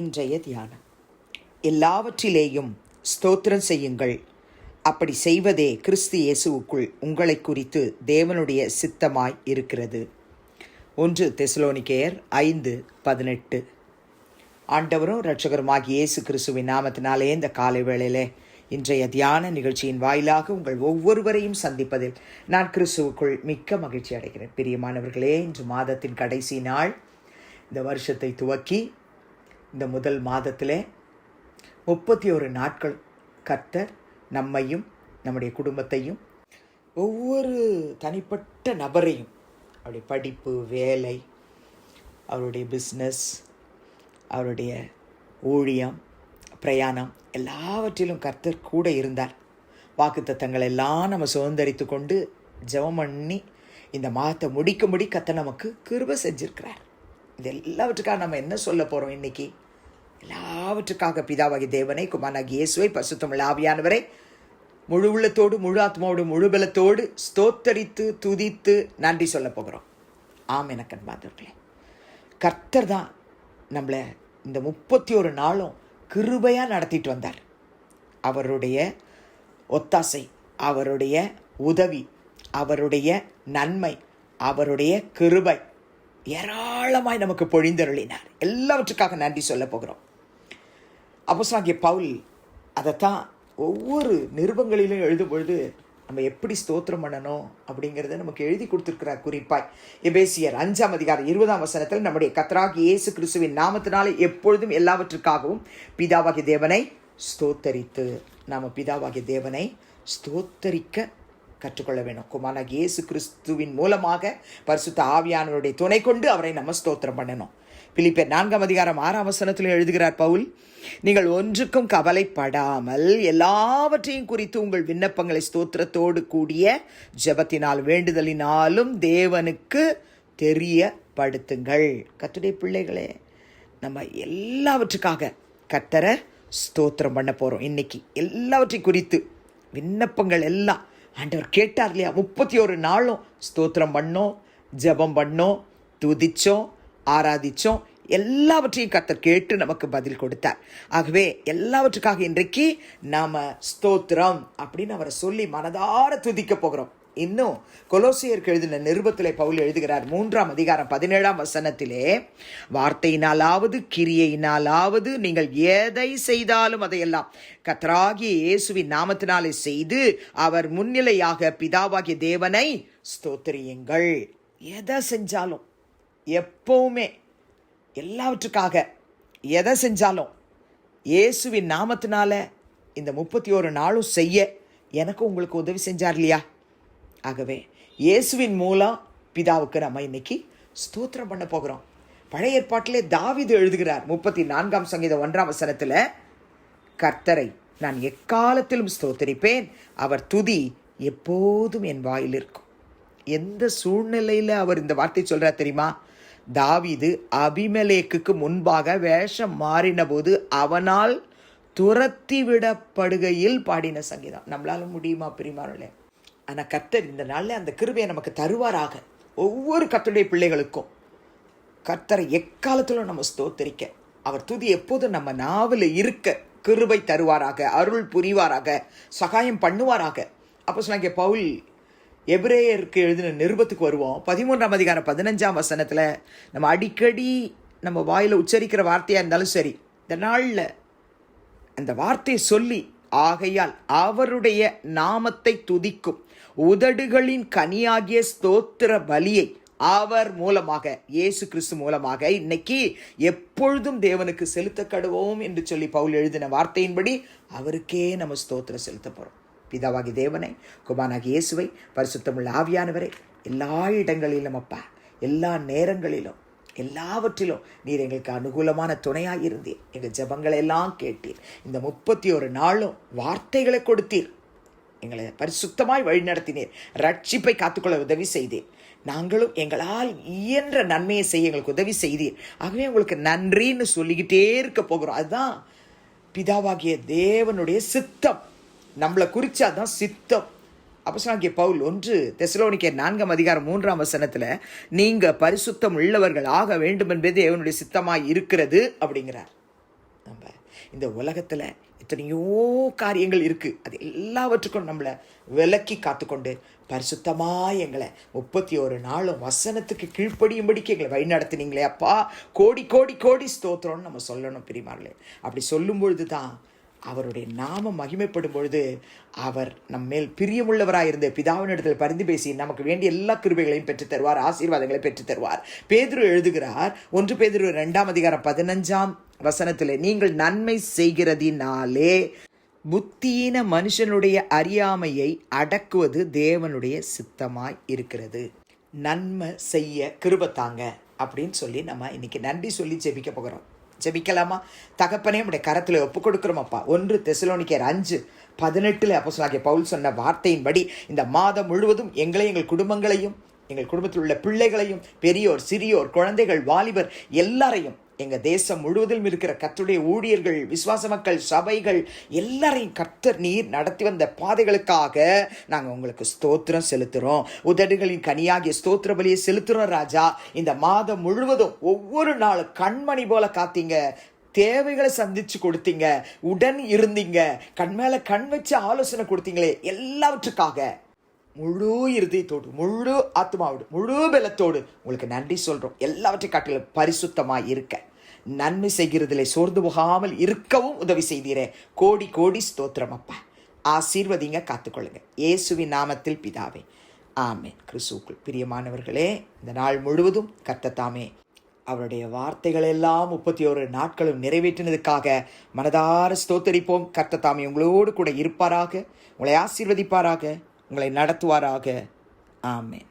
இன்றைய தியானம். எல்லாவற்றிலேயும் ஸ்தோத்திரம் செய்யுங்கள். அப்படி செய்வதே கிறிஸ்து இயேசுவுக்குள் உங்களை குறித்து தேவனுடைய சித்தமாய் இருக்கிறது. ஒன்று தெசலோனிக்கேயர் ஐந்து பதினெட்டு. ஆண்டவரும் இரட்சகருமாகிய இயேசு கிறிஸ்துவின் நாமத்தினாலே இந்த காலை வேளையிலே இன்றைய தியான நிகழ்ச்சியின் வாயிலாக உங்கள் ஒவ்வொருவரையும் சந்திப்பதில் நான் கிறிஸ்துவுக்குள் மிக்க மகிழ்ச்சி அடைகிறேன். பிரியமானவர்களே இன்று மாதத்தின் கடைசி நாள். இந்த வருஷத்தை துவக்கி இந்த முதல் மாதத்திலே முப்பத்தி ஒரு நாட்கள் கர்த்தர் நம்மையும் நம்முடைய குடும்பத்தையும் ஒவ்வொரு தனிப்பட்ட நபரையும் அவருடைய படிப்பு வேலை அவருடைய பிஸ்னஸ் அவருடைய ஊழியம் பிரயாணம் எல்லாவற்றிலும் கர்த்தர் கூட இருந்தார். வாக்குத்தத்தங்கள் எல்லாம் நம்ம சுதந்திரித்து கொண்டு ஜெபம் பண்ணி இந்த மாதத்தை முடிக்கும்படி கத்தை நமக்கு கிருப செஞ்சிருக்கிறார். இது எல்லாவற்றுக்காக நம்ம என்ன சொல்ல போகிறோம் இன்னைக்கு? எல்லாவற்றுக்காக பிதாவாகி தேவனை குமாராகி இயேசுவை பசுத்தமிழ் ஆவியானவரை முழு உள்ளத்தோடு முழு ஆத்மாவோடு முழு பலத்தோடு ஸ்தோத்தரித்து துதித்து நன்றி சொல்ல போகிறோம். ஆம் எனக்கன் மாதவர்களே கர்த்தர் தான் நம்மளை இந்த முப்பத்தி ஒரு நாளும் கிருபையாக நடத்திட்டு வந்தார். அவருடைய ஒத்தாசை அவருடைய உதவி அவருடைய நன்மை அவருடைய கிருபை ஏராளமாய் நமக்கு பொழிந்தருளினார். எல்லாவற்றுக்காக நன்றி சொல்ல போகிறோம். அப்போஸ்தலனாகிய பவுல் அதைத்தான் ஒவ்வொரு நிருபங்களிலும் எழுதும் பொழுது நம்ம எப்படி ஸ்தோத்திரம் பண்ணணும் அப்படிங்கிறத நமக்கு எழுதி கொடுத்துருக்கிறார் குறிப்பாய். எபேசியர் அஞ்சாம் அதிகாரம் இருபதாம் வசனத்தில் நம்முடைய கத்ராக் இயேசு கிறிஸ்துவின் நாமத்தினாலே எப்பொழுதும் எல்லாவற்றுக்காகவும் பிதாவாகிய தேவனை ஸ்தோத்தரித்து நாம் பிதாவாகிய தேவனை ஸ்தோத்தரிக்க கற்றுக்கொள்ள வேணும் குமாராக இயேசு கிறிஸ்துவின் மூலமாக பரிசுத்த ஆவியானவருடைய துணை கொண்டு அவரை நம்ம ஸ்தோத்திரம் பண்ணணும். பிலிப்பர் நான்காம் அதிகாரம் ஆறாம் வசனத்தில் எழுதுகிறார் பவுல் நீங்கள் ஒன்றுக்கும் கவலைப்படாமல் எல்லாவற்றையும் குறித்து உங்கள் விண்ணப்பங்களை ஸ்தோத்திரத்தோடு கூடிய ஜெபத்தினால் வேண்டுதலினாலும் தேவனுக்கு தெரியப்படுத்துங்கள். கத்துடைய பிள்ளைகளே நம்ம எல்லாவற்றுக்காக கத்தரை ஸ்தோத்திரம் பண்ண போகிறோம் இன்னைக்கு எல்லாவற்றையும் குறித்து விண்ணப்பங்கள் எல்லாம் ஆண்டவர் கேட்டார் இல்லையா? முப்பத்தி ஒரு நாளும் ஸ்தோத்திரம் பண்ணோம் ஜெபம் பண்ணோம் துதிச்சோம் ஆராதிச்சோம். எல்லாவற்றையும் கத்தர் கேட்டு நமக்கு பதில் கொடுத்தார். ஆகவே எல்லாவற்றுக்காக இன்றைக்கு நாம் ஸ்தோத்திரம் அப்படின்னு அவரை சொல்லி மனதார துதிக்க போகிறோம். இன்னும் கொலோசியருக்கு எழுதின நிருபத்திலே பவுல் எழுதுகிறார் மூன்றாம் அதிகாரம் பதினேழாம் வசனத்திலே வார்த்தையினாலாவது கிரியையினாலாவது நீங்கள் எதை செய்தாலும் அதையெல்லாம் கத்ராகிய இயேசுவின் நாமத்தினாலே செய்து அவர் முன்னிலையாக பிதாவாகிய தேவனை ஸ்தோத்திரியுங்கள். எதை செஞ்சாலும் எப்பவுமே எல்லாவற்றுக்காக எதை செஞ்சாலும் இயேசுவின் நாமத்தினால இந்த முப்பத்தி ஒரு நாளும் செய்ய எனக்கு உங்களுக்கு உதவி செஞ்சார் இல்லையா? ஆகவே இயேசுவின் மூலம் பிதாவுக்கு நம்ம இன்னைக்கு ஸ்தோத்திரம் பண்ண போகிறோம். பழைய ஏற்பாட்டிலே தாவிது எழுதுகிறார் முப்பத்தி நான்காம் சங்கீதம் ஒன்றாம் வசனத்தில் கர்த்தரை நான் எக்காலத்திலும் ஸ்தோத்தரிப்பேன் அவர் துதி எப்போதும் என் வாயில் இருக்கும். எந்த சூழ்நிலையில் அவர் இந்த வார்த்தை சொல்கிறார் தெரியுமா? தாவிது அபிமலேக்குக்கு முன்பாக வேஷம் மாறின போது அவனால் துரத்தி விடப்படுகையில் பாடின சங்கீதம். நம்மளால முடியுமா பிரிமாறலே ஆனால் கர்த்தர் இந்த நாளில் அந்த கிருபையை நமக்கு தருவாராக. ஒவ்வொரு கர்த்தருடைய பிள்ளைகளுக்கும். கர்த்தரை எக்காலத்திலும் நம்ம ஸ்தோத்தரிக்க. அவர் துதி எப்போதும் நம்ம நாவில் இருக்க கிருபை தருவாராக அருள் புரிவாராக சகாயம் பண்ணுவாராக. அப்போ சொன்னாங்க பவுல் எபிரேயருக்கு எழுதின நிருபத்துக்கு வருவோம். பதிமூன்றாம் அதிகாரம் பதினஞ்சாம் வசனத்தில் நம்ம அடிக்கடி நம்ம வாயில் உச்சரிக்கிற வார்த்தையாக இருந்தாலும் சரி இந்த நாளில் அந்த வார்த்தையை சொல்லி ஆகையால் அவருடைய நாமத்தை துதிக்கும். உதடுகளின் கனியாகிய ஸ்தோத்திர பலியை அவர் மூலமாக இயேசு கிறிஸ்து மூலமாக இன்னைக்கு எப்பொழுதும் தேவனுக்கு செலுத்த கடுவோம் என்று சொல்லி பவுல் எழுதின வார்த்தையின்படி அவருக்கே நம்ம ஸ்தோத்திரம் செலுத்த போகிறோம் பிதாவாகி தேவனை குமாராகி இயேசுவை பரிசுத்தமுள்ள ஆவியானவரை எல்லா இடங்களிலும் அப்பா எல்லா நேரங்களிலும் எல்லாவற்றிலும் நீர் எங்களுக்கு அனுகூலமான துணையாக இருந்தீர். எங்கள் ஜபங்களை எல்லாம் கேட்டீர். இந்த முப்பத்தி ஒரு நாளும் வார்த்தைகளை கொடுத்தீர். எங்களை பரிசுத்தமாய் வழிநடத்தினீர் ரட்சிப்பை காத்துக்கொள்ள உதவி செய்தீர். நாங்களும் எங்களால் இயன்ற நன்மையை செய்ய எங்களுக்கு உதவி செய்தீர். ஆகவே உங்களுக்கு நன்றின்னு சொல்லிக்கிட்டே இருக்க போகிறோம். அதுதான் பிதாவாகிய தேவனுடைய சித்தம். நம்மளை குறித்து அதுதான் சித்தம். அப்போஸ்தலனாகிய பவுல் ஒன்று தெசலோனிக்கே நான்காம் அதிகாரம் மூன்றாம் வசனத்தில் நீங்கள் பரிசுத்தம் உள்ளவர்கள் ஆக வேண்டும் என்பது தேவனுடைய சித்தமாக இருக்கிறது அப்படிங்கிறார். நம்ம இந்த உலகத்தில் எத்தனையோ காரியங்கள் இருக்குது அது எல்லாவற்றுக்கும் நம்மளை விலக்கி காத்துக்கொண்டு பரிசுத்தமாக எங்களை முப்பத்தி ஒரு நாளும் வசனத்துக்கு கீழ்ப்படியும்படிக்கு எங்களை வழி நடத்தினீங்களே அப்பா. கோடி கோடி கோடி ஸ்தோத்திரம்னு நம்ம சொல்லணும் பிரிமார்களே அப்படி சொல்லும் பொழுது தான் அவருடைய நாமம் மகிமைப்படும் பொழுது அவர் நம்மேல் பிரியமுள்ளவராக இருந்த பிதாவினிடத்தில் பரிந்து பேசி நமக்கு வேண்டிய எல்லா கிருபைகளையும் பெற்றுத் தருவார் ஆசீர்வாதங்களை பெற்றுத் தருவார். பேதுரு எழுதுகிறார் ஒன்று பேதுரு ரெண்டாம் அதிகாரம் பதினஞ்சாம் வசனத்தில் நீங்கள் நன்மை செய்கிறதினாலே புத்தியின மனுஷனுடைய அறியாமையை அடக்குவது தேவனுடைய சித்தமாய் இருக்கிறது. நன்மை செய்ய கிருபத்தாங்க அப்படின்னு சொல்லி நம்ம இன்னைக்கு நன்றி சொல்லி ஜெபிக்க போகிறோம். ஜெபிக்கலாமா? தகப்பனே உடைய கரத்தில் ஒப்பு கொடுக்குறோமப்பா. ஒன்று தெசலோனிக்கர் அஞ்சு பதினெட்டில் அப்போ சொல்லாகிய பவுல் சொன்ன வார்த்தையின்படி இந்த மாதம் முழுவதும் எங்களை எங்கள் குடும்பங்களையும் எங்கள் குடும்பத்தில் உள்ள பிள்ளைகளையும் பெரியோர் சிறியோர் குழந்தைகள் வாலிபர் எல்லாரையும் எங்கள் தேசம் முழுவதிலும் இருக்கிற கர்த்தருடைய ஊழியர்கள் விசுவாச மக்கள் சபைகள் எல்லாரையும் கத்தர் நீர் நடத்தி வந்த பாதைகளுக்காக நாங்கள் உங்களுக்கு ஸ்தோத்திரம் செலுத்துகிறோம் உதடுகளின் கனியாகிய ஸ்தோத்திர பலியை செலுத்துகிறோம் ராஜா. இந்த மாதம் முழுவதும் ஒவ்வொரு நாளும் கண்மணி போல காத்தீங்க. தேவைகளை சந்திச்சு கொடுத்தீங்க. உடன் இருந்தீங்க. கண் மேலே கண் வச்சு ஆலோசனை கொடுத்தீங்களே எல்லாவற்றுக்காக. முழு இருதயத்தோடு முழு ஆத்மாவோடு முழு பலத்தோடு உங்களுக்கு நன்றி சொல்கிறோம் எல்லாவற்றை காட்டிலும் பரிசுத்தமாக இருக்க. நன்மை செய்கிறதிலே சோர்ந்து போகாமல் இருக்கவும் உதவி செய்தீரே. கோடி கோடி ஸ்தோத்திரம் அப்பா. ஆசீர்வதிங்க காத்துக்கொள்ளுங்க. இயேசுவின் நாமத்தில் பிதாவே. ஆமேன். கிறிஸ்துக்குள் பிரியமானவர்களே இந்த நாள் முழுவதும் கத்தத்தாமே அவருடைய வார்த்தைகள் எல்லாம் முப்பத்தி ஒரு நாட்களும் நிறைவேற்றினதுக்காக மனதார ஸ்தோத்தரிப்போம். கர்த்தத்தாமே உங்களோடு கூட இருப்பாராக உங்களை ஆசீர்வதிப்பாராக. உங்களை நடத்துவாராக. ஆமேன்.